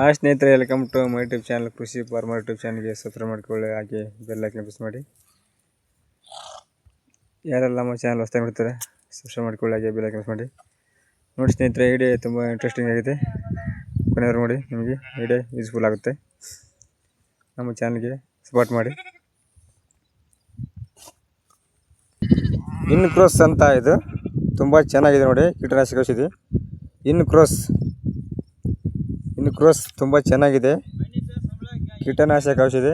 Hi ಸ್ನೇಹಿತರೆ welcome to my YouTube channel Krishi farmer YouTube ಚಾನಲ್ಗೆ subscribe ಮಾಡ್ಕೊಳ್ಳಿ. ಹಾಗೆ ಬೆಲ್ಲ ಕ್ಲಿಪ್ಸ್ ಮಾಡಿ. ಯಾರೆಲ್ಲ ನಮ್ಮ ಚಾನಲ್ ಹೊಸ್ತಾಗಿ ನೋಡ್ತಾರೆ ಸಬ್ಸ್ಕ್ರೈಬ್ ಮಾಡ್ಕೊಳ್ಳಿ, ಹಾಗೆ ಬೆಲ್ಲ ಕ್ಲಿಪ್ಸ್ ಮಾಡಿ. ನೋಡಿ ಸ್ನೇಹಿತರೆ ವಿಡಿಯೋ ತುಂಬ ಇಂಟ್ರೆಸ್ಟಿಂಗ್ ಆಗಿದೆ. ಕೊನೆಯವರು ನೋಡಿ, ನಿಮಗೆ ವಿಡಿಯೋ ಯೂಸ್ಫುಲ್ ಆಗುತ್ತೆ. ನಮ್ಮ ಚಾನಲ್ಗೆ ಸಪೋರ್ಟ್ ಮಾಡಿ. ಇನ್ ಕ್ರೋಸ್ ಅಂತ ಇದು, ತುಂಬ ಚೆನ್ನಾಗಿದೆ ನೋಡಿ, ಕೀಟನಾಶಕ ಔಷಧಿ. ಇನ್ ಕ್ರೋಸ್ ಇನ್ನು ಕ್ರೋಸ್ ತುಂಬ ಚೆನ್ನಾಗಿದೆ. ಕೀಟನಾಶಕ ಔಷಧಿ.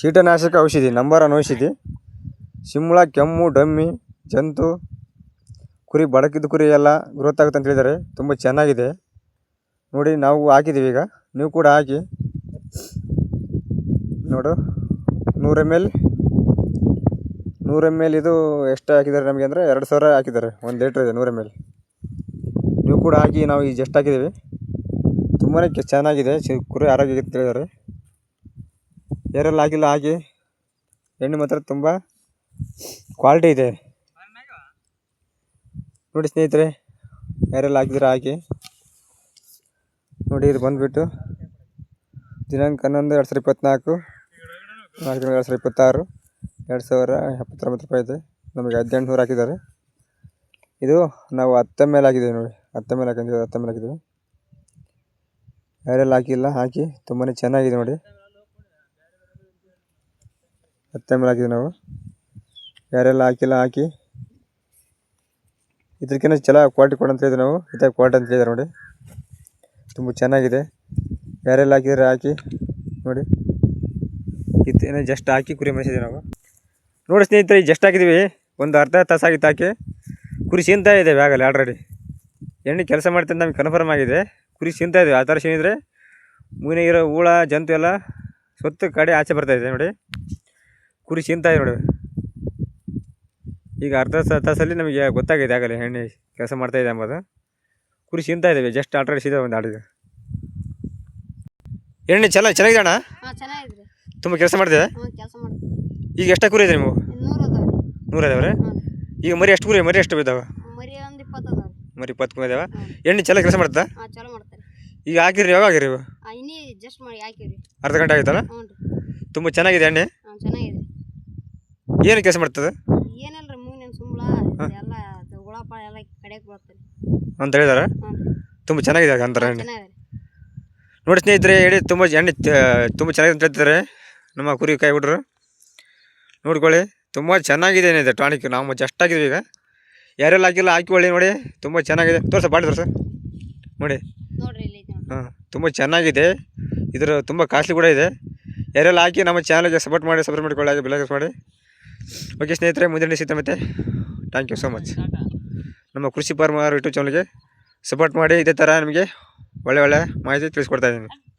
ಕೀಟನಾಶಕ ಔಷಧಿ, ನಂಬರ್ ಒನ್ ಔಷಧಿ. ಶಿಮ್ಳ ಕೆಮ್ಮು, ಡಮ್ಮಿ, ಜಂತು, ಕುರಿ, ಬಡಕಿದ ಕುರಿ ಎಲ್ಲ ಗ್ರೋತ್ ಆಗುತ್ತೆ ಅಂತ ಹೇಳಿದ್ದಾರೆ. ತುಂಬ ಚೆನ್ನಾಗಿದೆ. ನೋಡಿ, ನಾವು ಹಾಕಿದ್ದೀವಿ ಈಗ. ನೀವು ಕೂಡ ಹಾಕಿ. ನೋಡು. ನೂರು ಎಂ ಎಲ್ ನೂರು ಎಂ ಎಲ್ ಇದು ಎಷ್ಟು ಹಾಕಿದ್ದಾರೆ ನಮಗೆ ಅಂದರೆ ಎರಡು ಸಾವಿರ ಹಾಕಿದ್ದಾರೆ. ಒಂದು ಲೀಟ್ರ್ ಇದೆ ನೂರು ಎಂ ಎಲ್ ನೀವು ಕೂಡ ಹಾಕಿ, ನಾವು ಈಗ ಜಸ್ಟ್ ಹಾಕಿದ್ದೀವಿ. ತುಂಬಾ ಚೆನ್ನಾಗಿದೆ. ಕುರಿ ಆರೋಗ್ಯ ಆಗಿತ್ತು ಹೇಳಿದ್ದಾರೆ. ಯಾರೆಲ್ಲ ಆಗಿಲ್ಲ ಆಗಿ ಹೆಣ್ಣು ಮಾತ್ರ ತುಂಬ ಕ್ವಾಲಿಟಿ ಇದೆ. ನೋಡಿ ಸ್ನೇಹಿತರೆ ಯಾರೆಲ್ಲ ಹಾಕಿದ್ರೆ ಆಗಿ ನೋಡಿ, ಇದು ಬಂದುಬಿಟ್ಟು ದಿನಾಂಕ ಹನ್ನೊಂದು, ಎರಡು ಸಾವಿರ ಇಪ್ಪತ್ತ್ನಾಲ್ಕು ನಾಲ್ಕು ಎರಡು ಸಾವಿರ ಇಪ್ಪತ್ತಾರು. ಎರಡು ಸಾವಿರ ಎಪ್ಪತ್ತೊಂಬತ್ತು ರೂಪಾಯಿ ಇದೆ. ನಮಗೆ ಹದಿನೆಂಟು ನೂರು ಹಾಕಿದ್ದಾರೆ. ಇದು ನಾವು ಹತ್ತ ಮೇಲೆ ಹಾಕಿದ್ದೀವಿ ನೋಡಿ. ಹತ್ತ ಮೇಲೆ ಹಾಕಿದ್ದೀವಿ ಹತ್ತ ಮೇಲೆ ಹಾಕಿದ್ದೀವಿ. ಯಾರೆಲ್ಲ ಹಾಕಿಲ್ಲ ಹಾಕಿ ತುಂಬಾ ಚೆನ್ನಾಗಿದೆ ನೋಡಿ. ಹತ್ತೆ ಮೇಲೆ ಹಾಕಿದ್ವಿ ನಾವು. ಯಾರೆಲ್ಲ ಹಾಕಿಲ್ಲ ಹಾಕಿ ಇದಕ್ಕಿಂತ ಚಲೋ ಕ್ವಾಲಿಟಿ ಕೊಡ ಅಂತ ಹೇಳಿದ್ವಿ ನಾವು. ಇದೇ ಕ್ವಾಲಿಟಿ ಅಂತ ಹೇಳಿದ್ರೆ ನೋಡಿ. ತುಂಬ ಚೆನ್ನಾಗಿದೆ. ಯಾರೆಲ್ಲ ಹಾಕಿದ್ರೆ ಹಾಕಿ ನೋಡಿ. ಇದೇನೋ ಜಸ್ಟ್ ಹಾಕಿ ಕುರಿ ಮೇಯಿಸಿದ್ವಿ ನಾವು. ನೋಡಿ ಸ್ನೇಹಿತರೆ ಜಸ್ಟ್ ಹಾಕಿದ್ವಿ. ಒಂದು ಅರ್ಧ ತಾಸು ಆಗಿತ್ತು ಹಾಕಿ ಕುರಿ ಸೀನ್ತಾ ಇದೆ ಬ್ಯಾಗಲ್ಲಿ ಆಲ್ರೆಡಿ ಎಣ್ಣೆ ಕೆಲಸ ಮಾಡ್ತೀನಿ ನಮಗೆ ಕನ್ಫರ್ಮ್ ಆಗಿದೆ. ಕುರಿ ಸಿಂತಾ ಇದೆ. ಆ ಥರ ಸೀನಿದ್ರೆ ಮೂನೆ ಇರೋ ಹುಳ ಜಂತು ಎಲ್ಲ ಸೊತ್ತು ಕಡೆ ಆಚೆ ಬರ್ತಾ ಇದೆ ನೋಡಿ. ಕುರಿ ಸಿಂತಾ ಇದೆ ನೋಡಿ. ಈಗ ಅರ್ಧ ತಾಸಲ್ಲಿ ನಮಗೆ ಗೊತ್ತಾಗಿದೆ ಆಗಲೇ ಎಣ್ಣೆ ಕೆಲಸ ಮಾಡ್ತಾ ಇದೆ ಎಂಬುದು ಕುರಿ ಸಿಂತಾ ಇದ್ದಾವೆ ಜಸ್ಟ್ ಆಲ್ರೆಡಿ ಸೀದಾ ಒಂದು ಆಡಿದೆ. ಎಣ್ಣೆ ಚೆನ್ನಾಗಿ ಚೆನ್ನಾಗಿದೆ ಅಣ್ಣ? ತುಂಬ ಕೆಲಸ ಮಾಡ್ತೀವಿ ಈಗ ಎಷ್ಟೇ ಕುರಿ ಇದೆ ನೀವು ನೂರ ಇದಾವ್ರೆ ಈಗ ಮರಿ ಎಷ್ಟು ಕುರಿ ಮರಿ ಎಷ್ಟು ಬಿದ್ದಾವೆ? ಮರಿ ಇಪ್ಪತ್ತು ಕುರಿ ಇದಾವೆ. ಎಣ್ಣೆ ಚೆನ್ನಾಗಿ ಕೆಲಸ ಮಾಡ್ತಾ ಚಲೋ ಈಗ ಹಾಕಿರಿ ಯಾವಾಗ ಹಾಕಿರಿ ಇವು? ಇನ್ನಿ ಜಸ್ಟ್ ಮಾಡಿ ಹಾಕಿವ್ರಿ. ಅರ್ಧ ಗಂಟೆ ಆಗಿತ್ತಲ್ಲ ಹ್ಞೂ ರೀ. ತುಂಬ ಚೆನ್ನಾಗಿದೆ ಎಣ್ಣೆ? ಹಾಂ ಚೆನ್ನಾಗಿದೆ. ಏನು ಕೆಲಸ ಮಾಡ್ತದೆ? ಮೂಗಿನ ಸುಂಬಳ ಎಲ್ಲ ಎಲ್ಲ ಕಡೆಗೆ ಬರ್ತದೆ ಅಂತ ಹೇಳಿದಾರೆ? ತುಂಬಾ ತುಂಬ ಚೆನ್ನಾಗಿದೆ ಅಂತಾರೆ ಎಣ್ಣೆ. ಚೆನ್ನಾಗಿದೆ ನೋಡಿ ಸ್ನೇಹಿತರೆ ಎಣ್ಣೆ ತುಂಬ ಎಣ್ಣೆ ತುಂಬ ಚೆನ್ನಾಗಿದೆ ಅಂತ ಹೇಳ್ತಿದ್ದಾರೆ ನಮ್ಮ ಕುರಿ ಕಾಯಿ ಹುಡ್ರು ನೋಡ್ಕೊಳ್ಳಿ ತುಂಬ ಚೆನ್ನಾಗಿದೆ ಏನಿದೆ ಟಾನಿಕ್. ನಾವು ಜಸ್ಟ್ ಹಾಕಿದ್ವಿ ಈಗ. ಯಾರೆಲ್ಲ ಹಾಕಿಲ್ಲ ಹಾಕಿಕೊಳ್ಳಿ ನೋಡಿ. ತುಂಬ ಚೆನ್ನಾಗಿದೆ. ತೋರ್ಸ ಬಾಡಿ ತೋರ್ಸ. ನೋಡಿ. ಹಾಂ, ತುಂಬ ಚೆನ್ನಾಗಿದೆ. ಇದರ ತುಂಬ ಕಾಸ್ಟ್ಲಿ ಕೂಡ ಇದೆ. ಯಾರೆಲ್ಲ ಹಾಕಿ ನಮ್ಮ ಚಾನಲ್ಗೆ ಸಪೋರ್ಟ್ ಮಾಡಿ ಸಪೋರ್ಟ್ ಮಾಡಿಕೊಳ್ಳಿ, ಹಾಗೆ ಬೆಲೆ ಮಾಡಿ. ಓಕೆ ಸ್ನೇಹಿತರೆ, ಮುಂದಿನ ಸಿಗ್ತಾ ಮತ್ತೆ. ಥ್ಯಾಂಕ್ ಯು ಸೋ ಮಚ್ ನಮ್ಮ ಕೃಷಿ ಫಾರ್ಮರ್ ಯೂಟ್ಯೂಬ್ ಚಾನಲ್ಗೆ ಸಪೋರ್ಟ್ ಮಾಡಿ, ಇದೇ ಥರ ನಿಮಗೆ ಒಳ್ಳೆ ಒಳ್ಳೆ ಮಾಹಿತಿ ತಿಳಿಸ್ಕೊಡ್ತಾ ಇದ್ದೀನಿ.